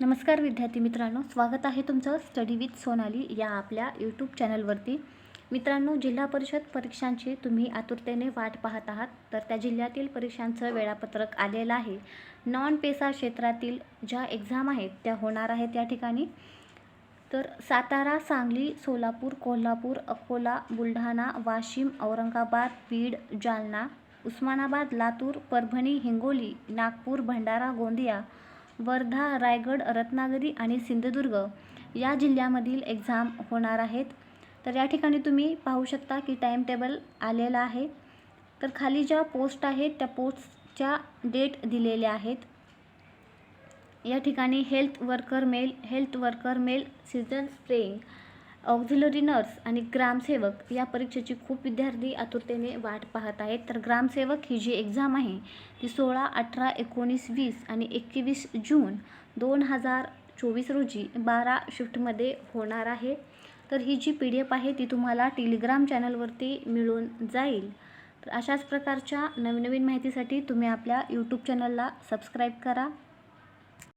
नमस्कार विद्यार्थी मित्रांनो स्वागत आहे तुमचं स्टडी विथ सोनाली या आपल्या यूट्यूब चॅनलवरती मित्रांनो जिल्हा परिषद परीक्षांची तुम्ही आतुरतेने वाट पाहत आहात तर त्या जिल्ह्यातील परीक्षांचं वेळापत्रक आलेलं आहे. नॉन पेसा क्षेत्रातील ज्या एक्झाम आहेत त्या होणार आहेत या ठिकाणी. तर सातारा सांगली सोलापूर कोल्हापूर अकोला बुलढाणा वाशिम औरंगाबाद बीड जालना उस्मानाबाद लातूर परभणी हिंगोली नागपूर भंडारा गोंदिया वर्धा रायगड रत्नागिरी आणि सिंधुदुर्ग या जिल्ह्यामधील एक्झाम होणार आहेत. तर या ठिकाणी तुम्ही पाहू शकता की टाईम टेबल आलेला आहे. तर खाली ज्या पोस्ट आहेत त्या पोस्टच्या डेट दिलेल्या आहेत. या ठिकाणी health worker male health worker male season spraying auxiliary nurse आणि ग्रामसेवक या परीक्षेची खूप विद्यार्थी आतुरतेने वाट पाहत आहेत. तर ग्रामसेवक ही जी एक्झाम आहे ती सोळा अठरा एकोणीस वीस आणि एकवीस जून दोन हजार चोवीस रोजी बारा शिफ्टमध्ये होणार आहे. तर ही जी पी डी एफ आहे ती तुम्हाला टेलिग्राम चॅनलवरती मिळून जाईल. तर अशाच प्रकारच्या नवीन नवीन माहितीसाठी तुम्ही आपल्या यूट्यूब चॅनलला सबस्क्राईब करा.